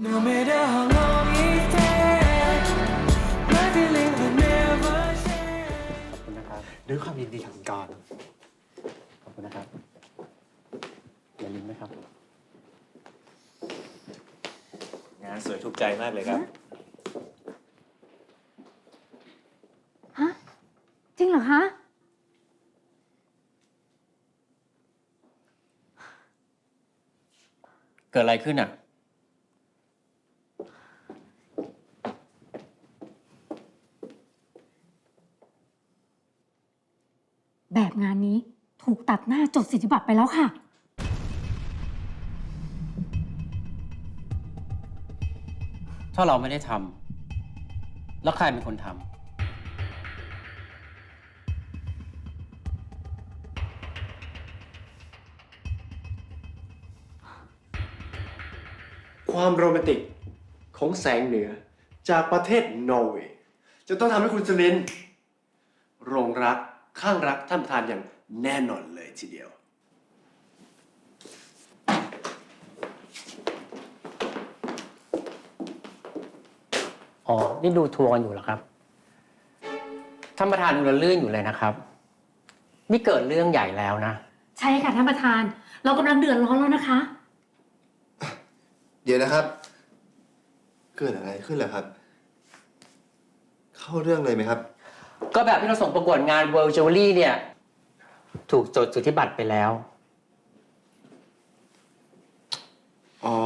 No matter how long it takes, my feeling will never change. ขอบคุณนะครับด้วยความยินดีของก่อนขอบคุณนะครับ อย่าลืมนะครับ งานสวยถูกใจมากเลยครับ ฮะ จริงเหรอคะ เกิดอะไรขึ้นอะ แบบงานนี้ถูก ตัดหน้าจดสิทธิบัตรไปแล้วค่ะ ถ้าเราไม่ได้ทำแล้วใครเป็นคนทำความโรแมนติกของแสงเหนือจากประเทศนอร์เวย์จะต้องทำให้คุณสลินหลงรัก ข้างรักท่านประธานอย่างแน่นอนเลยทีเดียว อ๋อ นี่ดูทัวร์กันอยู่เหรอครับท่านประธานดูระลื่นอยู่เลยนะครับ นี่เกิดเรื่องใหญ่แล้วนะ ใช่ค่ะท่านประธาน เรากำลังเดือดร้อนแล้วนะคะ เดี๋ยวนะครับ เกิดอะไรขึ้นเหรอครับ เข้าเรื่องเลยไหมครับ ก็แบบที่เราส่งประกวดงาน World Jewelry เนี่ย ถูกจดสุทธิบัตรไปแล้ว อ๋อ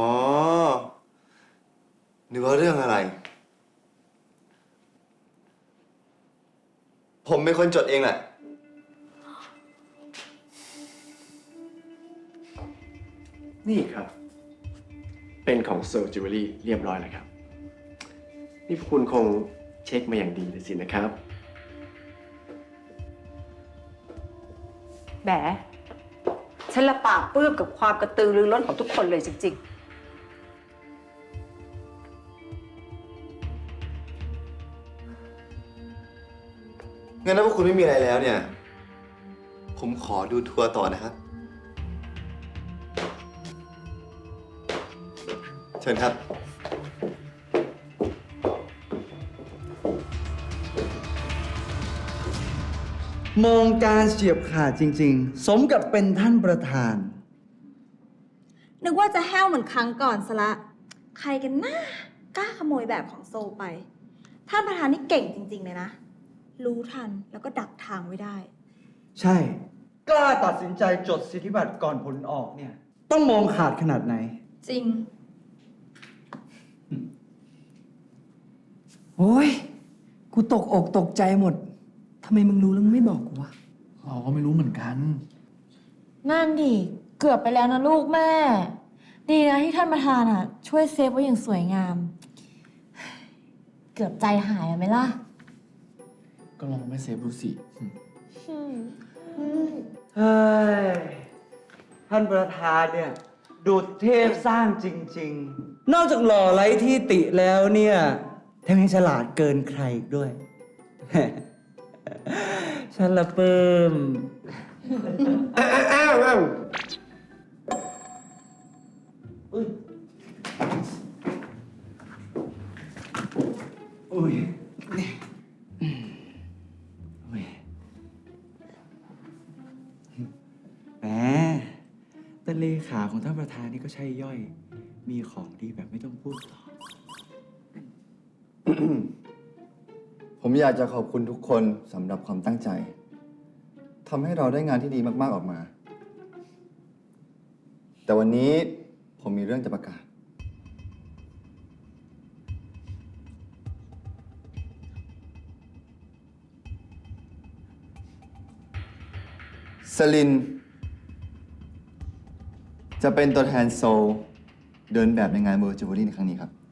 นึกว่าเรื่องอะไร ผมเป็นคนจดเองแหละ นี่ครับ เป็นของโซจิวเวลรี่เรียบร้อยแล้วครับ นี่พวกคุณคงเช็คมาอย่างดีเลยสินะครับ แหมฉันละปาบปลื้มกับความกระตือรือร้นของทุกคนเลยจริง งั้นถ้าพวกคุณไม่มีอะไรแล้วเนี่ย ผมขอดูทัวร์ต่อนะครับ เชิญครับ มองการเฉียบขาดจริง ๆ สมกับเป็นท่านประธาน นึกว่าจะแห้วเหมือนครั้งก่อนซะละ ใครกันนะกล้าขโมยแบบของโซไป ท่านประธานนี่เก่งจริง ๆ เลยนะ รู้ทันแล้วก็ดักทางไว้ได้ ใช่ กล้าตัดสินใจจดสิทธิบัตรก่อนผลออกเนี่ย ต้องมองขาดขนาดไหน จริง โอ้ย กูตกอกตกใจหมด ทำไมมึงรู้แล้วมึงไม่บอกกูวะ เราก็ไม่รู้เหมือนกัน นั่นดิ เกือบไปแล้วนะลูกแม่ ดีนะที่ท่านประธานอะ ช่วยเซฟไว้อย่างสวยงาม เกือบใจหายอะไหมล่ะ ก็ลองไม่เซฟดูสิเฮ้ย ท่านประธานเนี่ย ดูดเทพสร้างจริง ๆ นอกจากหล่อไร้ที่ติแล้วเนี่ยแถมยังฉลาดเกินใครอีกด้วย ฉันละปลื้มอ้าวอ้าวอ้าวอุ้ยอุ้ยแหมแต่เลขาของท่านประธานนี่ก็ใช่ย่อย มีของดีแบบไม่ต้องพูดต่อ ผมอยากจะขอบคุณทุกคนสำหรับความตั้งใจทำให้เราได้งานที่ดีมาก ๆ ออกมา แต่วันนี้ผมมีเรื่องจะประกาศ สลิน จะเป็นตัวแทนโซลเดินแบบในงานเวอร์จูเวอรี่ในครั้งนี้ครับ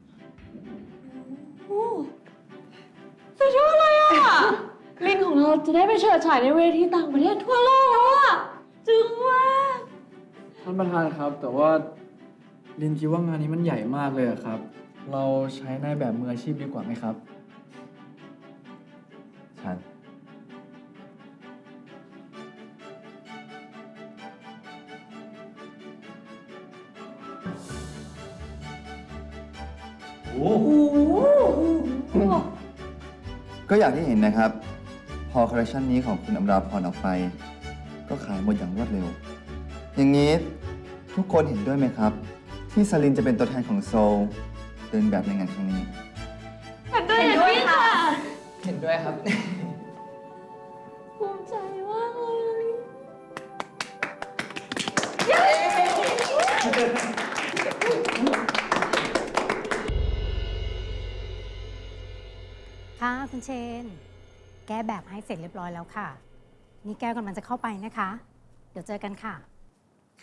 ลินของเราจะได้ไปเฉิดฉายในเวทีต่างประเทศทั่วโลกแล้วอะจึงว่าท่านประธานครับ แต่ว่าลินคิดว่างานนี้มันใหญ่มากเลยอะครับ เราใช้นายแบบมืออาชีพดีกว่าไหมครับชันก็อย่างที่เห็นนะครับ พอคอลเลคชันนี้ของคุณอมราพรออกไป ก็ขายหมดอย่างรวดเร็ว อย่างนี้ทุกคนเห็นด้วยไหมครับ ที่ซาลินจะเป็นตัวแทนของโซลเดินแบบในงานครั้งนี้ เห็นด้วยค่ะ เห็นด้วยครับ ภูมิใจมากเลยค่ะ คุณเชนแก้แบบให้เสร็จเรียบร้อยแล้วค่ะ นี่แก้วกำลังจะเข้าไปนะคะ เดี๋ยวเจอกันค่ะ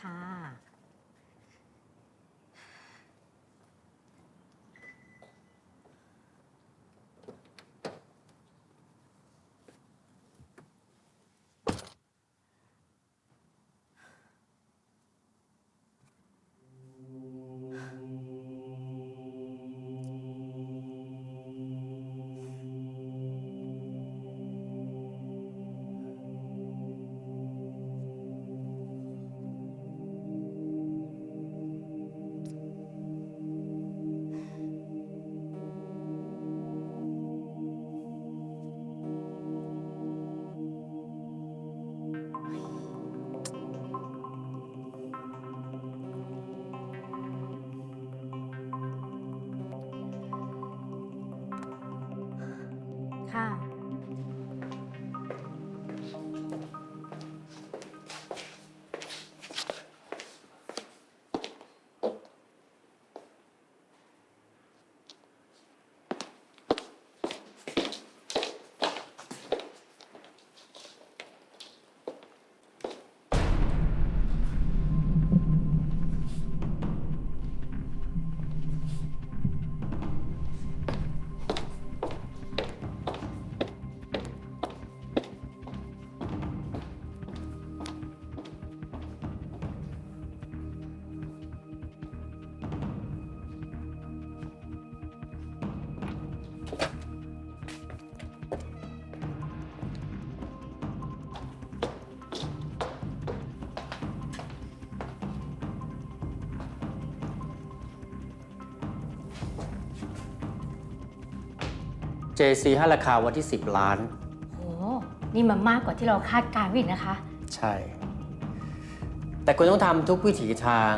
ค่ะค่ะ JC ให้ราคาวันที่ 10 ล้าน โห นี่มันมากกว่าที่เราคาดการณ์ไว้อีกนะคะ ใช่ แต่คุณต้องทำทุกวิถีทาง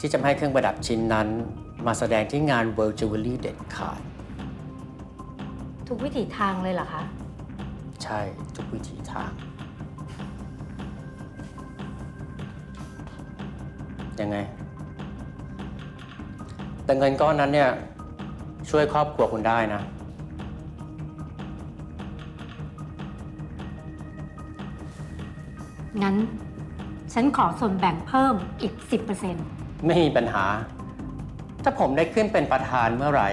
ที่จะไม่ให้เครื่องประดับชิ้นนั้น มาแสดงที่งาน World Jewelry เด็ดขาด ทุกวิถีทางเลยเหรอคะ ใช่ทุกวิถีทาง ยังไง แต่เงินก้อนนั้นเนี่ย ช่วยครอบครัวคุณได้นะ งั้น ฉันขอส่วนแบ่งเพิ่มอีก 10%ไม่มีปัญหา ถ้าผมได้ขึ้นเป็นประธานเมื่อไหร่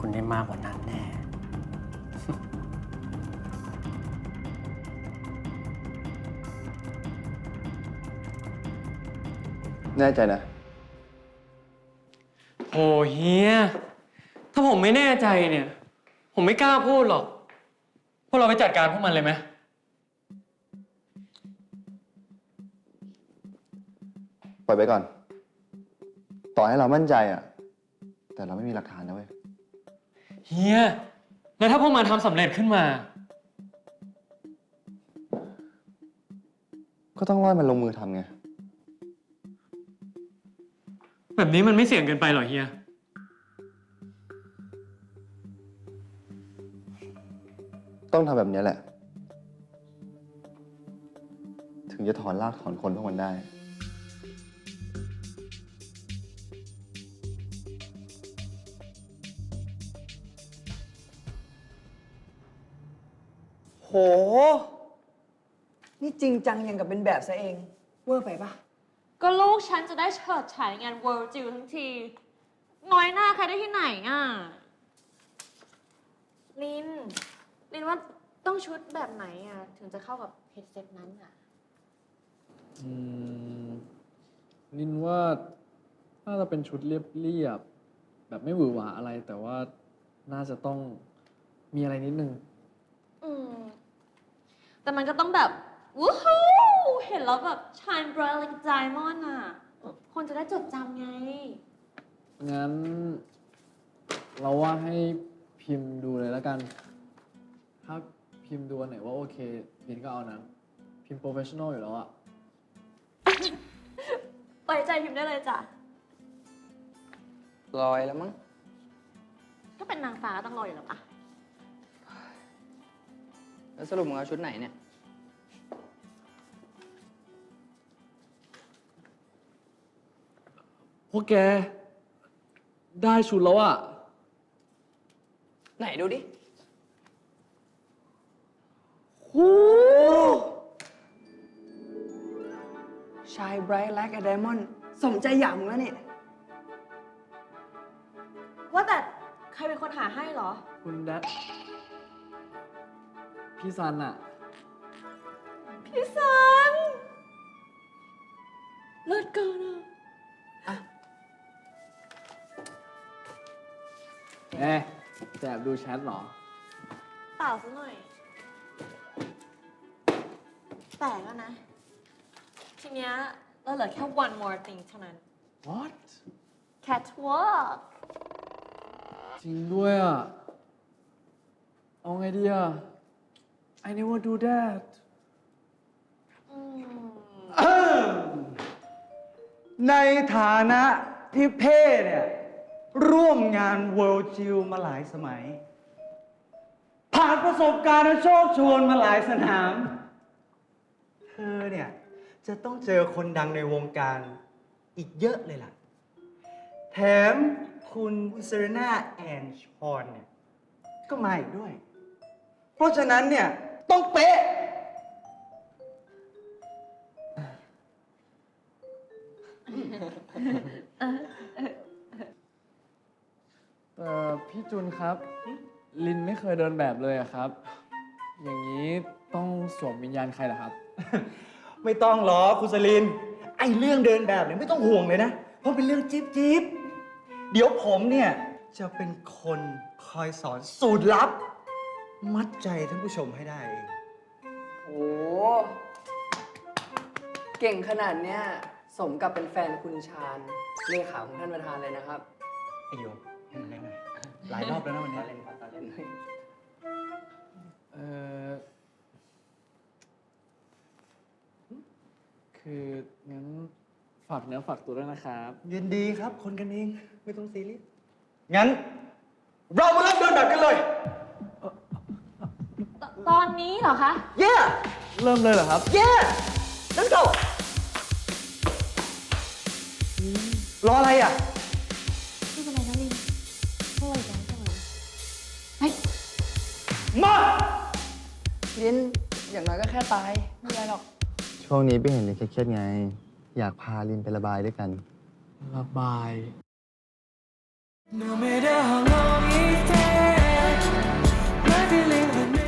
คุณได้มากกว่านั้นแน่ แน่ใจนะ โอ้เฮีย ถ้าผมไม่แน่ใจเนี่ย ผมไม่กล้าพูดหรอก พวกเราไปจัดการพวกมันเลยไหม ล่อยไปก่อน ต่อให้เรามั่นใจอะแต่เราไม่มีหลักฐานนะเว้ย เฮีย แล้วถ้าพวกมันทำสำเร็จขึ้นมา ก็ต้องรอดมันลงมือทำไง แบบนี้มันไม่เสี่ยงเกินไปหรอเฮีย ต้องทำแบบนี้แหละ ถึงจะถอนรากถอนคนพวกมันได้ โห นี่จริงจังอย่างกับเป็นแบบซะเอง เวอร์ไปปะก็ลูกฉันจะได้เฉิดฉายงาน World Jill ทั้งที น้อยหน้าใครได้ที่ไหนอะ ลิน ลินว่าต้องชุดแบบไหนอะ ถึงจะเข้ากับเฮดเซ็ตนั้นอะ อืมลินว่าน่าจะเป็นชุดเรียบๆแบบไม่หวือหวาอะไร แต่ว่าน่าจะต้องมีอะไรนิดนึง อืม แต่มันก็ต้องแบบวู้ฮู้เห็นแล้วแบบ shine bright like a diamond อะ คนจะได้จดจำไง งั้น เราว่าให้พิมพ์ดูเลยแล้วกัน ถ้าพิมพ์ดูอันไหนว่าโอเคลินก็เอานะ พิมพ์โปรเฟชชั่นอลอยู่แล้วอะไว้ใจพิมพ์ได้เลยจ้ะ ลอยแล้วมั้งก็เป็นนางฟ้าก็ต้องรออยู่แล้วปะแล้วสรุปมึงเอาชุดไหนเนี่ย พวกแก ได้ชุดแล้วอะไหนดูดิโอ้ชายไบรท์แลกอะไดมอนด์สมใจอยากมึงแล้วเนี่ย ว่าแต่ใครเป็นคนหาให้เหรอ คุณแดดพี่ซันอะพี่สันเลิศเกินอะ เอ๊ะแอบดูแชทเหรอ เปล่าซะหน่อย แต่แล้วนะ ทีเนี้ยเราเหลือแค่ one more thing เท่านั้น what catwalk จริงด้วยอะเอาไงดีอะ I never do that ในฐานะที่เพ่เนี่ย ร่วมงาน World g i l มาหลายสมัย ผ่านประสบการณ์โชคชวนมาหลายสนาม เธอเนี่ย จะต้องเจอคนดังในวงการอีกเยอะเลยล่ะ แถมคุณเซเรนาแอนชอนเนี่ย ก็มาอีกด้วย เพราะฉะนั้นเนี่ย ต้องเป๊ะ เอ่อ พี่จุนครับ ลินไม่เคยเดินแบบเลยอะครับ อย่างนี้ต้องสวมวิญญาณใครล่ะครับ ไม่ต้องหรอกคุณสลิน ไอเรื่องเดินแบบเนี่ยไม่ต้องห่วงเลยนะ เพราะเป็นเรื่องจิ๊บจิ๊บเดี๋ยวผมเนี่ย จะเป็นคนคอยสอนสูตรลับ มัดใจท่านผู้ชมให้ได้เองโอ้เก่งขนาดเนี้ยสมกับเป็นแฟนคุณชาญเลขาของท่านประธานเลยนะครับ ไอโยมให้มันได้หน่อย หลายรอบแล้วนะวันนี้เล่นครับเล่นเออคืองั้นฝากเนื้อฝากตัวด้วยนะครับ ยินดีครับ คนกันเอง ไม่ต้องซีเรียสงั้น เรามาเริ่มเดินแบบกันเลยตอนนี้เหรอคะเย่เริ่มเลยเหรอครับเย่ let's go รออะไรอะ ลินอย่างน้อยก็แค่ตายไม่เป็ไรหรอก ช่วงนี้พี่เห็นลินเครียดไง อยากพาลินไประบายด้วยกัน ระบาย No matter how long it takes, nothing leaves